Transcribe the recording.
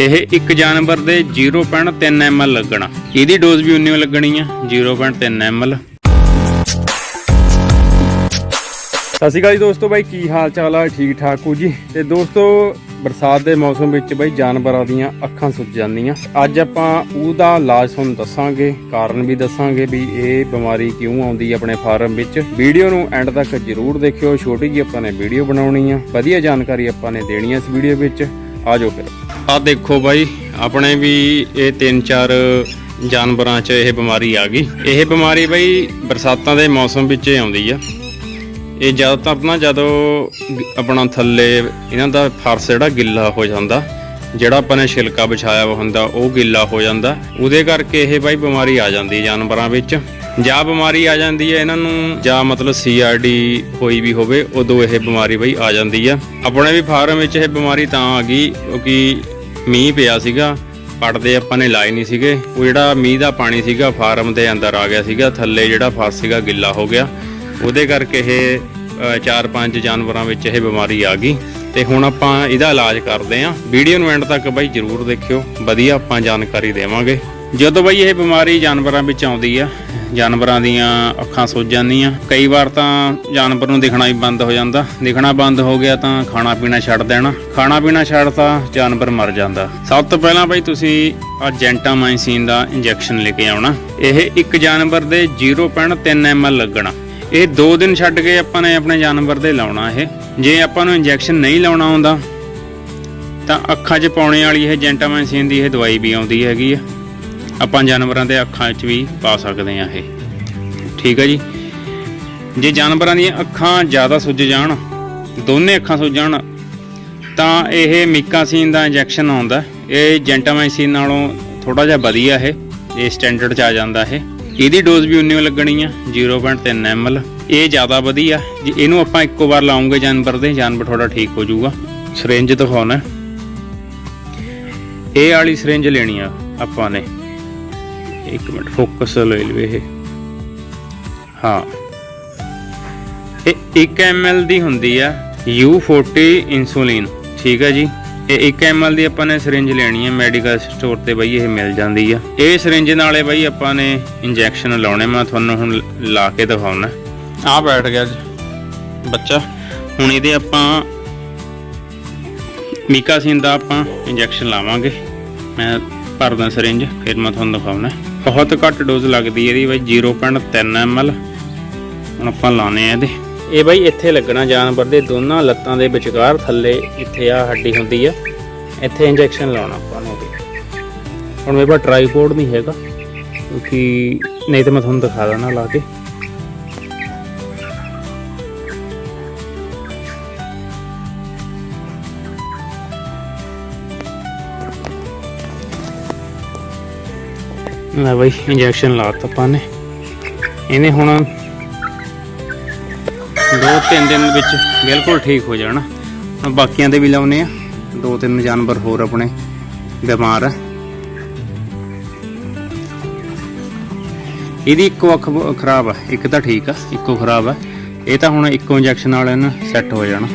ਇਹ ਇੱਕ ਜਾਨਵਰ ਦੇ 0.3 ml ਲੱਗਣਾ। ਇਹਦੀ ਡੋਜ਼ ਵੀ ਉਨੀ ਲੱਗਣੀ ਆ? 0.3 ml ਸਤਿ ਸ਼੍ਰੀ ਅਕਾਲ ਜੀ ਦੋਸਤੋ ਬਾਈ, ਕੀ ਹਾਲ ਚਾਲ ਆ? ਠੀਕ ਠਾਕ ਹੋ ਜੀ? ਤੇ ਦੋਸਤੋ, ਬਰਸਾਤ ਦੇ ਮੌਸਮ ਵਿੱਚ ਬਾਈ, ਜਾਨਵਰਾਂ ਦੀਆਂ ਅੱਖਾਂ ਸੁੱਜ ਜਾਂਦੀਆਂ। ਅੱਜ ਆਪਾਂ ਉਹਦਾ ਇਲਾਜ ਤੁਹਾਨੂੰ ਦੱਸਾਂਗੇ, ਕਾਰਨ ਵੀ ਦੱਸਾਂਗੇ ਵੀ ਇਹ ਬਿਮਾਰੀ ਕਿਉਂ ਆਉਂਦੀ ਹੈ ਆਪਣੇ ਫਾਰਮ ਵਿੱਚ। ਵੀਡੀਓ ਨੂੰ ਐਂਡ ਤੱਕ ਜਰੂਰ ਦੇਖਿਓ। ਛੋਟੀ ਜਿਹੀ ਆਪਾਂ ਨੇ ਵੀਡੀਓ ਬਣਾਉਣੀ ਆ। ਵਧੀਆ ਜਾਣਕਾਰੀ ਆਪਾਂ ਨੇ ਦੇਣੀ ਆ ਇਸ ਵੀਡੀਓ ਵਿੱਚ। ਆ ਜਾਓ ਫਿਰ। ਆ ਦੇਖੋ ਬਾਈ, ਆਪਣੇ ਵੀ ਇਹ ਤਿੰਨ ਚਾਰ ਜਾਨਵਰਾਂ 'ਚ ਇਹ ਬਿਮਾਰੀ ਆ ਗਈ। ਇਹ ਬਿਮਾਰੀ ਬਾਈ ਬਰਸਾਤਾਂ ਦੇ ਮੌਸਮ ਵਿੱਚ ਹੀ ਆਉਂਦੀ ਆ। ਇਹ ਜ਼ਿਆਦਾਤਰ ਨਾ ਜਦੋਂ ਆਪਣਾ ਥੱਲੇ ਇਹਨਾਂ ਦਾ ਫਰਸ਼ ਜਿਹੜਾ ਗਿੱਲਾ ਹੋ ਜਾਂਦਾ, ਜਿਹੜਾ ਆਪਾਂ ਨੇ ਛਿਲਕਾ ਵਿਛਾਇਆ ਹੁੰਦਾ, ਉਹ ਗਿੱਲਾ ਹੋ ਜਾਂਦਾ। ਉਹਦੇ ਕਰਕੇ ਇਹ ਬਾਈ ਬਿਮਾਰੀ ਆ ਜਾਂਦੀ ਜਾਨਵਰਾਂ ਵਿੱਚ। ਜਾਂ ਬਿਮਾਰੀ ਆ ਜਾਂਦੀ ਹੈ ਇਹਨਾਂ ਨੂੰ, ਜਾਂ ਮਤਲਬ ਸੀਆਰਡੀ ਹੋਈ ਵੀ ਹੋਵੇ, ਉਦੋਂ ਇਹ ਬਿਮਾਰੀ ਬਈ ਆ ਜਾਂਦੀ ਆ। ਆਪਣੇ ਵੀ ਫਾਰਮ ਵਿੱਚ ਇਹ ਬਿਮਾਰੀ ਤਾਂ ਆ ਗਈ, ਕਿਉਂਕਿ ਮੀਂਹ ਪਿਆ ਸੀਗਾ, ਪੜਦੇ ਆਪਾਂ ਨੇ ਲਾਏ ਨਹੀਂ ਸੀਗੇ। ਉਹ ਜਿਹੜਾ ਮੀਂਹ ਦਾ ਪਾਣੀ ਸੀਗਾ, ਫਾਰਮ ਦੇ ਅੰਦਰ ਆ ਗਿਆ ਸੀਗਾ, ਥੱਲੇ ਜਿਹੜਾ ਫਸ ਸੀਗਾ, ਗਿੱਲਾ ਹੋ ਗਿਆ। ਉਹਦੇ ਕਰਕੇ ਇਹ ਚਾਰ ਪੰਜ ਜਾਨਵਰਾਂ ਵਿੱਚ ਇਹ ਬਿਮਾਰੀ ਆ ਗਈ। ਤੇ ਹੁਣ ਆਪਾਂ ਇਹਦਾ ਇਲਾਜ ਕਰਦੇ ਆਂ। ਵੀਡੀਓ ਨੂੰ ਐਂਡ ਤੱਕ ਬਾਈ ਜਰੂਰ ਦੇਖਿਓ। ਵਧੀਆ ਆਪਾਂ ਜਾਣਕਾਰੀ ਦੇਵਾਂਗੇ। ਜਦੋਂ ਬਾਈ ਇਹ ਬਿਮਾਰੀ ਜਾਨਵਰਾਂ ਵਿੱਚ ਆਉਂਦੀ ਆ ਜਾਨਵਰਾਂ ਦੀਆਂ ਅੱਖਾਂ ਸੁੱਜ ਜਾਂਦੀਆਂ। ਕਈ ਵਾਰ ਤਾਂ ਜਾਨਵਰ ਨੂੰ ਦਿਖਣਾ ਹੀ ਬੰਦ ਹੋ ਜਾਂਦਾ। ਦਿਖਣਾ ਬੰਦ ਹੋ ਗਿਆ ਤਾਂ ਖਾਣਾ ਪੀਣਾ ਛੱਡ ਦੇਣਾ। ਖਾਣਾ ਪੀਣਾ ਛੱਡਤਾ ਜਾਨਵਰ ਮਰ ਜਾਂਦਾ। ਸਭ ਤੋਂ ਪਹਿਲਾਂ ਬਾਈ ਤੁਸੀਂ ਆ ਜੈਂਟਾਮਾਈਸਿਨ ਦਾ ਇੰਜੈਕਸ਼ਨ ਲੈ ਕੇ ਆਉਣਾ। ਇਹ ਇੱਕ ਜਾਨਵਰ ਦੇ 0.3 ml ਲੱਗਣਾ। ਇਹ 2 ਦਿਨ ਛੱਡ ਕੇ ਆਪਾਂ ਨੇ ਆਪਣੇ ਜਾਨਵਰ ਦੇ ਲਾਉਣਾ ਇਹ। ਜੇ ਆਪਾਂ ਨੂੰ ਇੰਜੈਕਸ਼ਨ ਨਹੀਂ ਲਾਉਣਾ ਆਉਂਦਾ, ਤਾਂ ਅੱਖਾਂ 'ਚ ਪਾਉਣੇ ਵਾਲੀ ਇਹ ਜੈਂਟਾਮਾਈਸਿਨ ਦੀ ਇਹ ਦਵਾਈ ਵੀ ਆਉਂਦੀ ਹੈਗੀ ਆ। ਆਪਾਂ ਜਾਨਵਰਾਂ ਦੇ ਅੱਖਾਂ 'ਚ ਵੀ ਪਾ ਸਕਦੇ ਆ ਇਹ। ਠੀਕ ਹੈ ਜੀ? ਜੇ ਜਾਨਵਰਾਂ ਦੀਆਂ ਅੱਖਾਂ ਜ਼ਿਆਦਾ ਸੁੱਜ ਜਾਣ, ਦੋਨੇ ਅੱਖਾਂ ਸੁੱਜ ਜਾਣ, ਤਾਂ ਇਹ ਮਿਕਾਸੀਨ ਦਾ ਇੰਜੈਕਸ਼ਨ ਆਉਂਦਾ। ਇਹ ਜੈਂਟਾਮਾਈਸਿਨ ਨਾਲੋਂ ਥੋੜਾ ਜਿਹਾ ਵਧੀਆ ਹੈ ਇਹ ਸਟੈਂਡਰਡ 'ਚ ਆ ਜਾਂਦਾ ਹੈ ਇਹਦੀ ਡੋਜ਼ ਵੀ ਉਨੀ ਓ ਲੱਗਣੀ ਆ 0.3 ml ਇਹ ਜ਼ਿਆਦਾ ਵਧੀਆ, ਜੇ ਇਹਨੂੰ ਆਪਾਂ ਇੱਕੋ ਵਾਰ ਲਾਉਂਗੇ ਜਾਨਵਰ ਦੇ ਜਾਨਵਰ ਥੋੜਾ ਠੀਕ ਹੋ ਜਾਊਗਾ। ਸਿਰਿੰਜ ਦਿਖਾਉਣਾ। ਇਹ ਵਾਲੀ ਸਿਰਿੰਜ ਲੈਣੀ ਆ ਆਪਾਂ ਨੇ। ਇੱਕ ਮਿੰਟ ਫੋਕਸ ਲੈ ਲਵੇ ਇਹ। ਹਾਂ। ਇਹ 1 ml ਦੀ ਹੁੰਦੀ ਆ U40 ਇਨਸੂਲਿਨ ਠੀਕ ਹੈ ਜੀ? ਇਹ 1 ml ਦੀ ਆਪਾਂ ਨੇ ਸਿਰਿੰਜ ਲੈਣੀ ਹੈ ਮੈਡੀਕਲ ਸਟੋਰ ਤੇ ਬਈ ਇਹ ਮਿਲ ਜਾਂਦੀ ਆ। ਇਹ ਸਿਰਿੰਜ ਨਾਲੇ ਬਈ ਆਪਾਂ ਨੇ ਇੰਜੈਕਸ਼ਨ ਲਾਉਣੇ, ਮੈਂ ਤੁਹਾਨੂੰ ਹੁਣ ਲਾ ਕੇ ਦਿਖਾਉਣਾ। ਆ ਬੈਠ ਗਿਆ ਜੀ, ਬੱਚਾ। ਹੁਣ ਇਹਦੇ ਆਪਾਂ ਮੀਕਾਸੀਨ ਦਾ ਆਪਾਂ ਇੰਜੈਕਸ਼ਨ ਲਾਵਾਂਗੇ। ਮੈਂ ਭਰਦਾ ਸਿਰਿੰਜ ਫਿਰ ਮੈਂ ਤੁਹਾਨੂੰ ਦਿਖਾਉਣਾ। ਬਹੁਤ ਘੱਟ ਡੋਜ਼ ਲੱਗਦੀ ਇਹਦੀ ਬਾਈ 0.3 ml ਹੁਣ ਆਪਾਂ ਲਾਣੇ ਆ ਇਹਦੇ। ਇਹ ਬਾਈ ਇੱਥੇ ਲੱਗਣਾ ਜਾਨਵਰ ਦੇ ਦੋਨਾਂ ਲੱਤਾਂ ਦੇ ਵਿਚਕਾਰ ਥੱਲੇ ਇੱਥੇ ਆ ਹੱਡੀ ਹੁੰਦੀ ਆ। ਇੱਥੇ ਇੰਜੈਕਸ਼ਨ ਲਾਉਣਾ ਆਪਾਂ ਨੂੰ ਹੁਣ ਮੇਰੇ ਕੋਲ ਟ੍ਰਾਈਪੋਡ ਨਹੀਂ ਹੈਗਾ। ਕਿਉਂਕਿ ਨਹੀਂ ਤਾਂ ਮੈਂ ਤੁਹਾਨੂੰ ਦਿਖਾ ਦਾਂ ਲਾ ਕੇ। ਲੈ ਬਾਈ ਇੰਜੈਕਸ਼ਨ ਲਾਤਾ ਆਪਾਂ ਨੇ। ਇਹਨੇ ਹੁਣ ਦੋ ਤਿੰਨ ਦਿਨ ਵਿੱਚ ਬਿਲਕੁਲ ਠੀਕ ਹੋ ਜਾਣਾ। ਬਾਕੀਆਂ ਦੇ ਵੀ ਲਾਉਨੇ ਆ। ਦੋ ਤਿੰਨ ਜਾਨਵਰ ਹੋਰ ਆਪਣੇ ਬਿਮਾਰ ਆ। ਇਹਦੀ ਇੱਕੋ ਅੱਖ ਖਰਾਬ ਆ। ਇੱਕ ਤਾਂ ਠੀਕ ਆ, ਇੱਕੋ ਖਰਾਬ ਆ। ਇਹ ਤਾਂ ਹੁਣ ਇੱਕੋ ਇੰਜੈਕਸ਼ਨ ਨਾਲ ਇਹਨਾਂ ਸੈੱਟ ਹੋ ਜਾਣਾ।